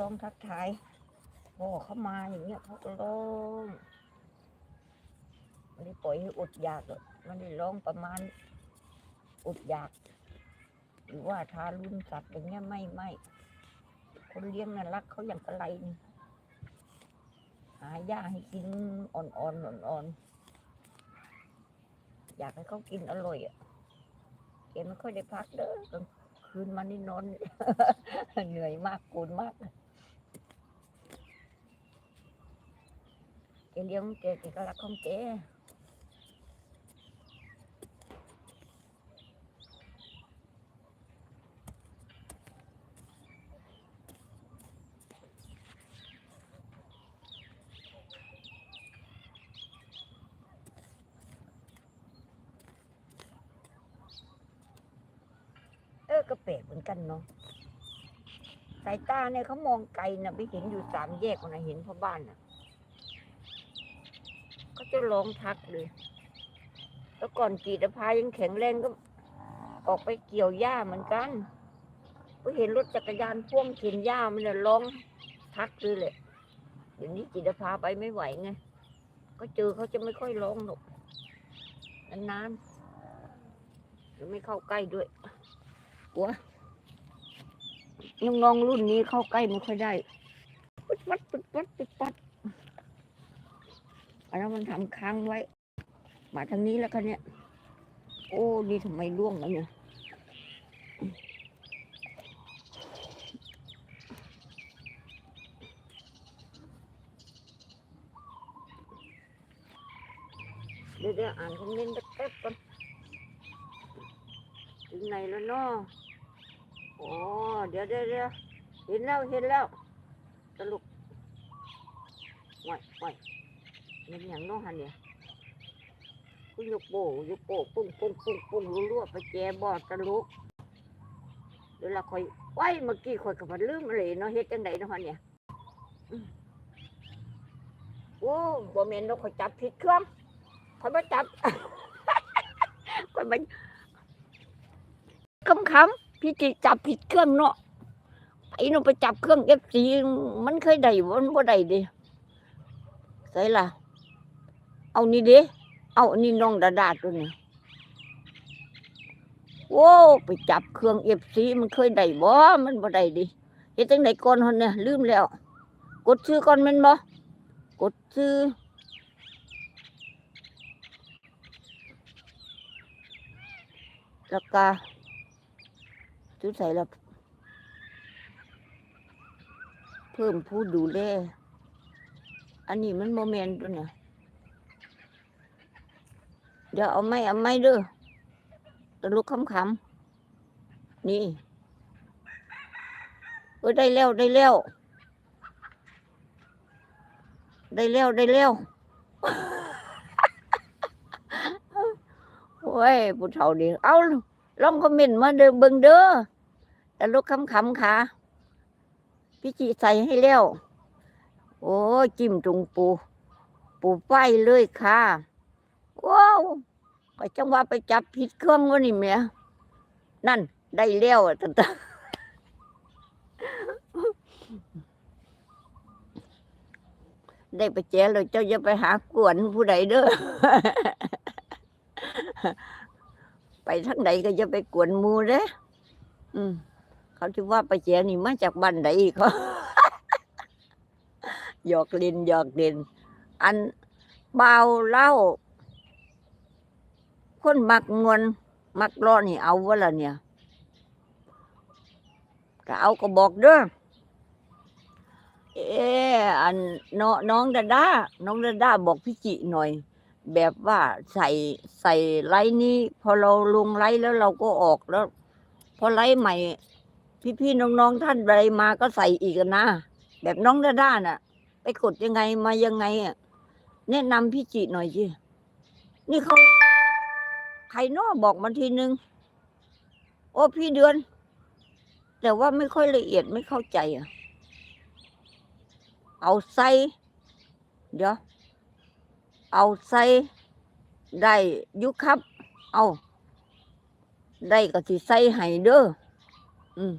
ร้องทักทายพ่อเขามาอย่างเงี้ยเขาก็ร้องไม่ได้ปล่อยให้อดอยากหรอกมันได้ร้องประมาณอดอยาก หรือว่าทารุณสัตว์อย่างเงี้ยไม่ไม่คนเลี้ยงน่ะรักเขาอย่างกระไรนี่หาหญ้าให้กินอ่อนๆอ่อนๆอยากให้เขากินอร่อยอะแกไม่ค่อยได้พักเด้อกลางคืนมานี่นอนเหนื่อยมากกูนมาก แกเลี้ยงแกแกก็รักของแกเออก็แปลกเหมือนกันเนาะสายตาเนี่ยเขามองไกลนะไปเห็นอยู่สามแยกนะเห็นพ่อบ้านนะ เขาจะร้องทักเลย แล้วก่อนจีตภายังแข็งแรงก็ ออกไปเกี่ยวหญ้าเหมือนกัน ก็เห็นรถจักรยานพ่วงเข็นหญ้ามันเนี่ยร้องทักเลยแหละเดี๋ยวนี้จิตภาไปไม่ไหวไง ก็เจอเขาจะไม่ค่อยร้องหรอกนานๆจะไม่เข้าใกล้ด้วยกลัวน้องๆรุ่นนี้เข้าใกล้ไม่ค่อยได้ปึ๊ดปัดปึ๊ดปัดปึ๊ดปัด อันนั้นมันทำค้างไว้ มาทางนี้แล้วกันเนี่ยโอ้นี่ทำไมร่วงแล้วเนี่ยเดี๋ยวเดี๋ยวอ่านคอมเมนต์แป๊บๆก่อนถึงไหนแล้วเนาะโอ๋อเดี๋ยวเดี๋ยวเดี๋ยวเห็นแล้วเห็นแล้วตลุกไหวไหว เห็นอย่างน้องฮันเนี่ยกูยกโบยกโบปุ้งปุ้งปุ้งปุ้งรัวๆไปแจบอดตลุกเดี๋ยวเราคอยไหวเมื่อกี้คอยกับมันลืมอะไรเนาะเฮ็ดจังไดเนาะฮันเนี่ยอืมโอ้บ่แม่นเราคอยจับผิดเครื่องคอยมาจับคอยมาคำคำๆพี่จิจับผิดเครื่องเนาะไอ้หนูไปจับเครื่องเอฟซีมันเคยได้บ่มันบ่ได้เดิใส่ล่ะ เอานี่เด้เอาอันนี้น้องดาดาตัวนี้โว้ไปจับเครื่องเอฟซีมันเคยได้บ่ มันบ่ได้ดิเฮ็ดจังไดก่อนหั่นเนี่ยลืมแล้ว กดชื่อก่อนแม่นบ่กดชื่อแล้วก็จุดใส่ละเพิ่มผู้ดูแลอันนี้มันโมเมนต์ตัวเนี่ย เดี๋ยวเอาไม้เอาไม้เด้อตะลุกคำคำๆนี่เออได้แล้วได้แล้วได้แล้วได้แล้วโอ้ยผู้เฒ่าเดีเอาลองคอมเมนต์มาเด้อเบิ่งเด้อต่ลูกคำคำๆค่ะพี่จีใส่ให้แล้ว โอ้ยจิ้มตรงปู ปูไฟเลยค่ะ ว้าวก็จังว่าไปจับผิดเครื่องวะนี่แหม่นั่น ได้แล้วอะตะตะได้ไปแจ้เลยเจ้าอย่าไปหากวนผู้ใดเด้อ ไปทางใดก็จะไปกวนมูเด้อืมเขาคิดว่าไปแจวนี่มาจากบ้านใดเขาหยอกล่นหยอกล่นอันเบาเล่า คนมักมวน มักร้อนี่เอาวะละเนี่ยก็เอาก็บอกเด้อเอออันน้องน้องดาดาน้องดาดาบอกพี่จิหน่อย แบบว่าใส่ใส่ไลน์นี้พอเราลงไลน์แล้วเราก็ออกแล้ว พอไลฟ์ใหม่ พี่ๆน้องๆท่านใดมาก็ใส่อีกนะแบบน้องดาด้าน่ะ ไปกดยังไงมายังไงอะแนะนำพี่จิหน่อยสินี่เขา ใครเนอบอกมาทีนึง โอ้พี่เดือน แต่ว่าไม่ค่อยละเอียดไม่เข้าใจอะ เอาไซเดี๋ยว เอาไซได้ยุครับ เอา ได้ก็สิใส่ให้เด้อ อืม